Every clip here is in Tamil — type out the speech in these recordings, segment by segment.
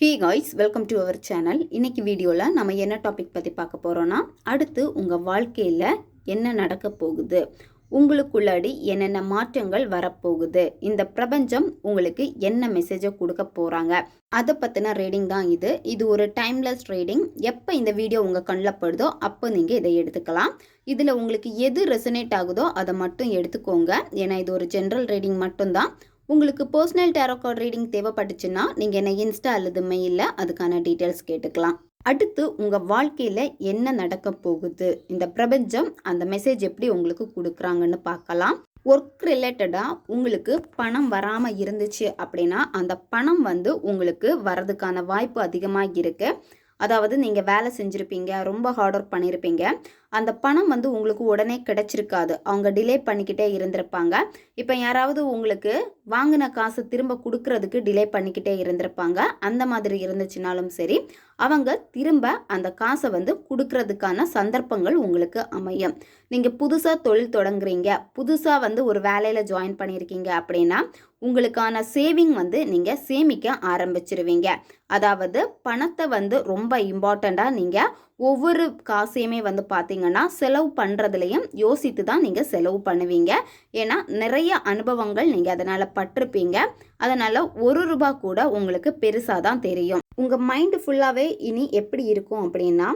Hi guys welcome to our channel இன்றைக்கி வீடியோவில் நம்ம என்ன டாபிக் பற்றி பார்க்க போகிறோன்னா அடுத்து உங்கள் வாழ்க்கையில் என்ன நடக்க போகுது? உங்களுக்குள்ளாடி என்னென்ன மாற்றங்கள் வரப்போகுது இந்த பிரபஞ்சம் உங்களுக்கு என்ன மெசேஜை கொடுக்க போகிறாங்க அதை பற்றின ரீடிங் தான் இது. இது ஒரு டைம்லெஸ் ரீடிங் எப்போ இந்த வீடியோ உங்கள் கண்ணில் படுதோ அப்போ நீங்கள் இதை எடுத்துக்கலாம். இதில் உங்களுக்கு எது ரெசனேட் ஆகுதோ அதை மட்டும் எடுத்துக்கோங்க. ஏன்னா இது ஒரு ஜென்ரல் ரீடிங் மட்டும்தான். உங்களுக்கு பர்சனல் டேரோ கார்டு ரீடிங் தேவைப்பட்டுச்சுன்னா நீங்கள் என்ன இன்ஸ்டா அல்லது மெயிலில் அதுக்கான டீட்டெயில்ஸ் கேட்டுக்கலாம். அடுத்து உங்கள் வாழ்க்கையில் என்ன நடக்க போகுது? இந்த பிரபஞ்சம் அந்த மெசேஜ் எப்படி உங்களுக்கு கொடுக்குறாங்கன்னு பார்க்கலாம். ஒர்க் ரிலேட்டடாக உங்களுக்கு பணம் வராமல் இருந்துச்சு அப்படின்னா அந்த பணம் வந்து உங்களுக்கு வரதுக்கான வாய்ப்பு அதிகமாக இருக்குது அதாவது நீங்கள் வேலை செஞ்சுருப்பீங்க ரொம்ப ஹார்ட் ஒர்க் பண்ணியிருப்பீங்க அந்த பணம் வந்து உங்களுக்கு உடனே கிடைச்சிருக்காது. அவங்க டிலே பண்ணிக்கிட்டே இருந்திருப்பாங்க. இப்போ யாராவது உங்களுக்கு வாங்கின காசு திரும்ப கொடுக்கறதுக்கு டிலே பண்ணிக்கிட்டே இருந்திருப்பாங்க. அந்த மாதிரி இருந்துச்சுனாலும் சரி அவங்க திரும்ப அந்த காசை வந்து கொடுக்கறதுக்கான சந்தர்ப்பங்கள் உங்களுக்கு அமையும். நீங்கள் புதுசாக தொழில் தொடங்குறீங்க புதுசாக வந்து ஒரு வேலையில் ஜாயின் பண்ணியிருக்கீங்க அப்படின்னா உங்களுக்கான சேவிங் வந்து நீங்கள் சேமிக்க ஆரம்பிச்சிருவீங்க. அதாவது பணத்தை வந்து ரொம்ப இம்பார்ட்டண்ட்டாக நீங்கள் ஒவ்வொரு காசையுமே வந்து பார்த்தீங்கன்னா செலவு பண்ணுறதுலையும் யோசித்து தான் நீங்கள் செலவு பண்ணுவீங்க. ஏன்னா நிறைய அனுபவங்கள் நீங்கள் அதனால் பட்டிருப்பீங்க. அதனால் ஒரு ரூபா கூட உங்களுக்கு பெருசாக தான் தெரியும். உங்கள் மைண்டு ஃபுல்லாகவே இனி எப்படி இருக்கும் அப்படின்னா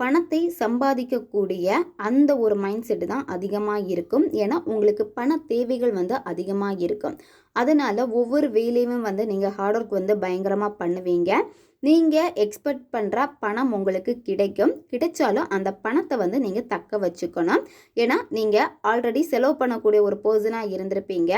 பணத்தை சம்பாதிக்கக்கூடிய அந்த ஒரு மைண்ட் செட்டு தான் அதிகமாக இருக்கும். ஏன்னா உங்களுக்கு பண தேவைகள் வந்து அதிகமாக இருக்கும். அதனால் ஒவ்வொரு வேலையுமே வந்து நீங்கள் ஹார்ட் ஒர்க் வந்து பயங்கரமாக பண்ணுவீங்க. நீங்கள் எக்ஸ்பெக்ட் பண்ணுற பணம் உங்களுக்கு கிடைக்கும். கிடைச்சாலும் அந்த பணத்தை வந்து நீங்கள் தக்க வச்சுக்கணும். ஏன்னா நீங்கள் ஆல்ரெடி செலவு பண்ணக்கூடிய ஒரு பர்சனாக இருந்திருப்பீங்க.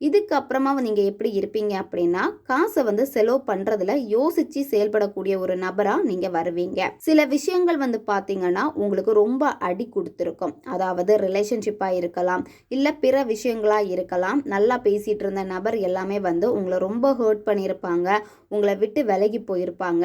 இதுக்கப்புறமா நீங்கள் எப்படி இருப்பீங்க அப்படின்னா காசை வந்து செலவு பண்ணுறதுல யோசித்து செயல்படக்கூடிய ஒரு நபராக நீங்கள் வருவீங்க. சில விஷயங்கள் வந்து பார்த்தீங்கன்னா உங்களுக்கு ரொம்ப அடி கொடுத்துருக்கும். அதாவது ரிலேஷன்ஷிப்பாக இருக்கலாம் இல்லை பிற விஷயங்களாக இருக்கலாம். நல்லா பேசிகிட்டு இருந்த நபர் எல்லாமே வந்து உங்களை ரொம்ப ஹர்ட் பண்ணியிருப்பாங்க. உங்களை விட்டு விலகி போயிருப்பாங்க.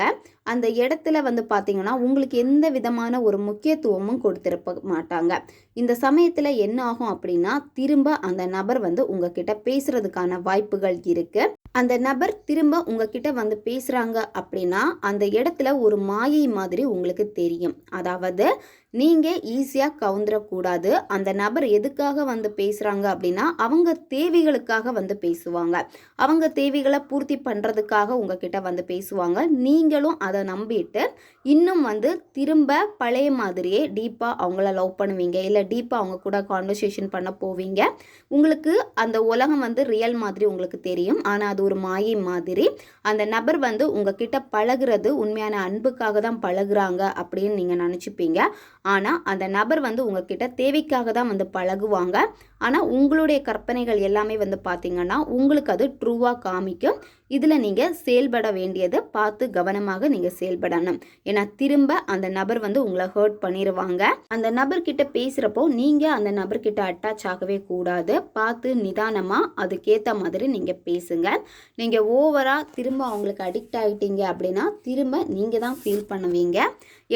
அந்த இடத்துல வந்து பார்த்தீங்கன்னா உங்களுக்கு எந்த விதமான ஒரு முக்கியத்துவமும் கொடுத்துருப்ப மாட்டாங்க. இந்த சமயத்தில் என்ன ஆகும் அப்படின்னா திரும்ப அந்த நபர் வந்து உங்ககிட்ட பேசுறதுக்கான வாய்ப்புகள் இருக்கு. அந்த நபர் திரும்ப உங்ககிட்ட வந்து பேசுகிறாங்க அப்படின்னா அந்த இடத்துல ஒரு மாயை மாதிரி உங்களுக்கு தெரியும். அதாவது நீங்கள் ஈஸியாக கவுந்துடக்கூடாது அந்த நபர் எதுக்காக வந்து பேசுகிறாங்க அப்படின்னா அவங்க தேவைகளுக்காக வந்து பேசுவாங்க. அவங்க தேவைகளை பூர்த்தி பண்ணுறதுக்காக உங்ககிட்ட வந்து பேசுவாங்க. நீங்களும் அதை நம்பிட்டு இன்னும் வந்து திரும்ப பழைய மாதிரியே டீப்பாக அவங்கள லவ் பண்ணுவீங்க. இல்லை டீப்பாக அவங்க கூட கான்வர்சேஷன் பண்ண போவீங்க. உங்களுக்கு அந்த உலகம் வந்து ரியல் மாதிரி உங்களுக்கு தெரியும். ஆனால் அது ஒரு மாயை மாதிரி. அந்த நபர் வந்து உங்ககிட்ட பழகுறது உண்மையான அன்புக்காக தான் பழகுறாங்க அப்படின்னு நீங்கள் நினச்சிப்பீங்க. ஆனால் அந்த நபர் வந்து உங்ககிட்ட தேவைக்காக தான் வந்து பழகுவாங்க. ஆனால் உங்களுடைய கற்பனைகள் எல்லாமே வந்து பார்த்தீங்கன்னா உங்களுக்கு அது ட்ரூவாக காமிக்கும். இதில் நீங்கள் செயல்பட வேண்டியதை பார்த்து கவனமாக நீங்கள் செயல்படணும். ஏன்னா திரும்ப அந்த நபர் வந்து உங்களை ஹர்ட் பண்ணிடுவாங்க அந்த நபர்கிட்ட பேசுகிறப்போ நீங்கள் அந்த நபர்கிட்ட அட்டாச் ஆகவே கூடாது. பார்த்து நிதானமாக அதுக்கேற்ற மாதிரி நீங்கள் பேசுங்க. நீங்கள் ஓவராக திரும்ப அவங்களுக்கு அடிக்ட் ஆகிட்டீங்க அப்படின்னா திரும்ப நீங்கள் தான் ஃபீல் பண்ணுவீங்க.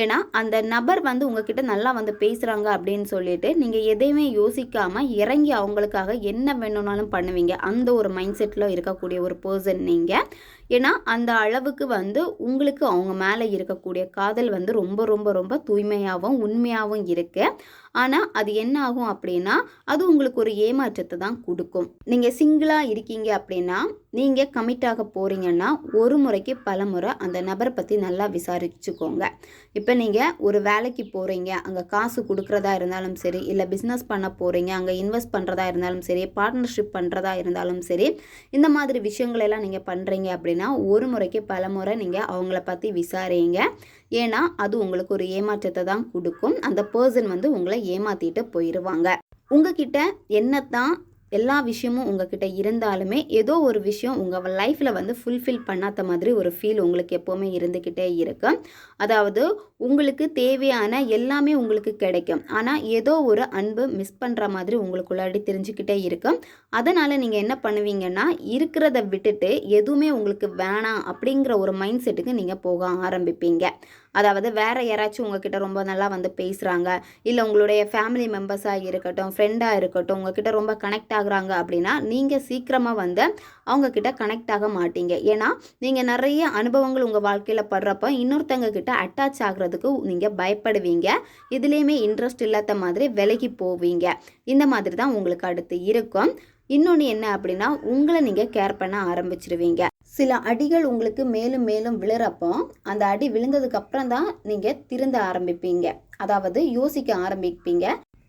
ஏன்னா அந்த நபர் வந்து உங்ககிட்ட நல்லா வந்து பேசுகிறாங்க அப்படின்னு சொல்லிட்டு நீங்கள் எதையுமே யோசிக்காமல் இறங்கி அவங்களுக்காக என்ன வேணும்னாலும் பண்ணுவீங்க. அந்த ஒரு மைண்ட் செட்டில் இருக்கக்கூடிய ஒரு பர்சன் நீங்கள் ஏன்னா அந்த அளவுக்கு வந்து உங்களுக்கு அவங்க மேலே இருக்கக்கூடிய காதல் வந்து ரொம்ப ரொம்ப ரொம்ப தூய்மையாகவும் உண்மையாகவும் இருக்குது ஆனால் அது என்ன ஆகும் அப்படின்னா அது உங்களுக்கு ஒரு ஏமாற்றத்தை தான் கொடுக்கும். நீங்கள் சிங்கிளாக இருக்கீங்க அப்படின்னா நீங்கள் கமிட் ஆக போகிறீங்கன்னா ஒரு முறைக்கு பல முறை அந்த நபரை பற்றி நல்லா விசாரிச்சுக்கோங்க. இப்போ நீங்கள் ஒரு வேலைக்கு போகிறீங்க அங்கே காசு கொடுக்குறதா இருந்தாலும் சரி இல்லை பிஸ்னஸ் பண்ண போகிறீங்க அங்கே இன்வெஸ்ட் பண்ணுறதா இருந்தாலும் சரி பார்ட்னர்ஷிப் பண்ணுறதா இருந்தாலும் சரி இந்த மாதிரி விஷயங்களெல்லாம் நீங்கள் பண்ணுறீங்க அப்படின்னா ஒரு முறைக்கு பல முறை நீங்கள் அவங்கள பற்றி விசாரிங்க. ஏன்னா அது உங்களுக்கு ஒரு ஏமாற்றத்தை தான் கொடுக்கும். அந்த பர்சன் வந்து உங்களை ஏமாற்றிட்டு போயிடுவாங்க உங்ககிட்ட என்னத்தான் எல்லா விஷயமும் உங்ககிட்ட இருந்தாலுமே ஏதோ ஒரு விஷயம் உங்கள் லைஃப்பில் வந்து ஃபுல்ஃபில் பண்ணாத மாதிரி ஒரு ஃபீல் உங்களுக்கு எப்போவுமே இருந்துக்கிட்டே இருக்கும் அதாவது உங்களுக்கு தேவையான எல்லாமே உங்களுக்கு கிடைக்கும். ஆனால் ஏதோ ஒரு அன்பு மிஸ் பண்ணுற மாதிரி உங்களுக்குள்ளாடி தெரிஞ்சுக்கிட்டே இருக்கும் அதனால் நீங்கள் என்ன பண்ணுவீங்கன்னா இருக்கிறத விட்டுட்டு எதுவுமே உங்களுக்கு வேணாம் அப்படிங்கிற ஒரு மைண்ட் செட்டுக்கு நீங்கள் போக ஆரம்பிப்பீங்க. அதாவது வேற யாராச்சும் உங்ககிட்ட ரொம்ப நல்லா வந்து பேசுகிறாங்க இல்லை உங்களுடைய ஃபேமிலி மெம்பர்ஸாக இருக்கட்டும் ஃப்ரெண்டாக இருக்கட்டும் உங்ககிட்ட ரொம்ப கனெக்ட் ஆகுறாங்க அப்படின்னா நீங்கள் சீக்கிரமாக வந்து அவங்கக்கிட்ட கனெக்ட் ஆக மாட்டீங்க. ஏன்னா நீங்கள் நிறைய அனுபவங்கள் உங்கள் வாழ்க்கையில் படுறப்ப இன்னொருத்தங்க கிட்ட அட்டாச் ஆகுறதுக்கு நீங்கள் பயப்படுவீங்க. இதுலேயுமே இன்ட்ரெஸ்ட் இல்லாத மாதிரி விலகி போவீங்க. இந்த மாதிரி தான் உங்களுக்கு அடுத்து இருக்கும். இன்னொன்று என்ன அப்படின்னா உங்களை நீங்கள் கேர் பண்ண ஆரம்பிச்சிருவீங்க. சில அடிகள் உங்களுக்கு மேலும் மேலும் விழுறப்போ அந்த அடி விழுந்ததுக்கு அப்புறம் தான் நீங்கள் திருந்த ஆரம்பிப்பீங்க. அதாவது யோசிக்க ஆரம்பிப்பீங்க.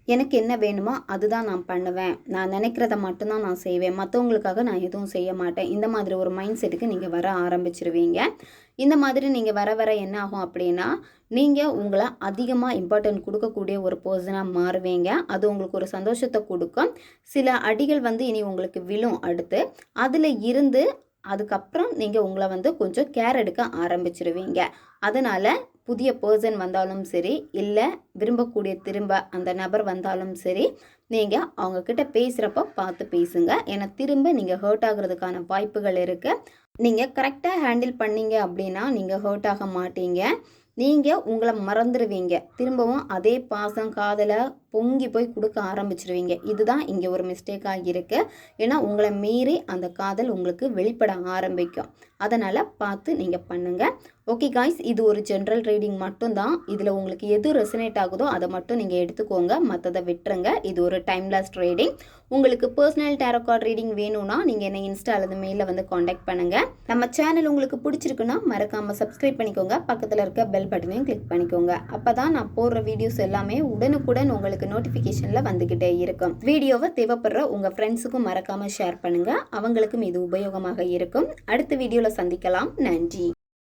எனக்கு என்ன வேணுமோ அதுதான் நான் பண்ணுவேன். நான் நினைக்கிறத மட்டும்தான் நான் செய்வேன். மற்றவங்களுக்காக நான் எதுவும் செய்ய மாட்டேன். இந்த மாதிரி ஒரு மைண்ட் செட்டுக்கு நீங்கள் வர ஆரம்பிச்சிருவீங்க. இந்த மாதிரி நீங்கள் வர வர என்ன ஆகும் அப்படின்னா நீங்கள் உங்களை அதிகமாக இம்பார்ட்டன்ட் கொடுக்கக்கூடிய ஒரு பர்சனாக மாறுவீங்க. அது உங்களுக்கு ஒரு சந்தோஷத்தை கொடுக்கும். சில அடிகள் வந்து இனி உங்களுக்கு விழும் அடுத்து. அதில் இருந்து அதுக்கப்புறம் நீங்கள் உங்களை வந்து கொஞ்சம் கேர் எடுக்க ஆரம்பிச்சிருவீங்க. அதனால் புதிய பர்சன் வந்தாலும் சரி இல்லை விரும்பக்கூடிய திரும்ப அந்த நபர் வந்தாலும் சரி நீங்கள் அவங்கக்கிட்ட பேசுகிறப்ப பார்த்து பேசுங்க. ஏன்னா திரும்ப நீங்கள் ஹர்ட் ஆகுறதுக்கான வாய்ப்புகள் இருக்குது நீங்கள் கரெக்டாக ஹேண்டில் பண்ணீங்க அப்படின்னா நீங்கள் ஹர்ட் ஆக மாட்டீங்க. நீங்கள் உங்களை மறந்துடுவீங்க திரும்பவும் அதே பாசம் காதலை பொங்கி போய் கொடுக்க ஆரம்பிச்சிருவீங்க. இதுதான் இங்கே ஒரு மிஸ்டேக்காக இருக்குது ஏன்னா உங்களை மீறி அந்த காதல் உங்களுக்கு வெளிப்பட ஆரம்பிக்கும். அதனால் பார்த்து நீங்கள் பண்ணுங்கள் ஓகே காய்ஸ் இது ஒரு ஜென்ரல் ரீடிங் மட்டும்தான். இதில் உங்களுக்கு எது ரெசனேட் ஆகுதோ அதை மட்டும் நீங்கள் எடுத்துக்கோங்க. மற்றதை விட்டுருங்க. இது ஒரு டைம்லெஸ் ரீடிங் உங்களுக்கு பர்சனல் டேரோ கார்டு ரீடிங் வேணும்னா நீங்கள் என்ன இன்ஸ்டா அல்லது மெயிலில் வந்து காண்டாக்ட் பண்ணுங்கள் நம்ம சேனல் உங்களுக்கு பிடிச்சிருக்குன்னா மறக்காமல் சப்ஸ்கிரைப் பண்ணிக்கோங்க. பக்கத்தில் இருக்க பெல் பட்டனையும் கிளிக் பண்ணிக்கோங்க. அப்போ தான் நான் போடுற வீடியோஸ் எல்லாமே உடனுக்குடன் உங்களுக்கு உங்களுக்கு நோட்டிஃபிகேஷனில் வந்துக்கிட்டே இருக்கும். வீடியோவை தேவைப்படுற உங்கள் ஃப்ரெண்ட்ஸுக்கும் மறக்காமல் ஷேர் பண்ணுங்கள் அவங்களுக்கும் இது உபயோகமாக இருக்கும். அடுத்த வீடியோவில் சந்திக்கலாம். நன்றி.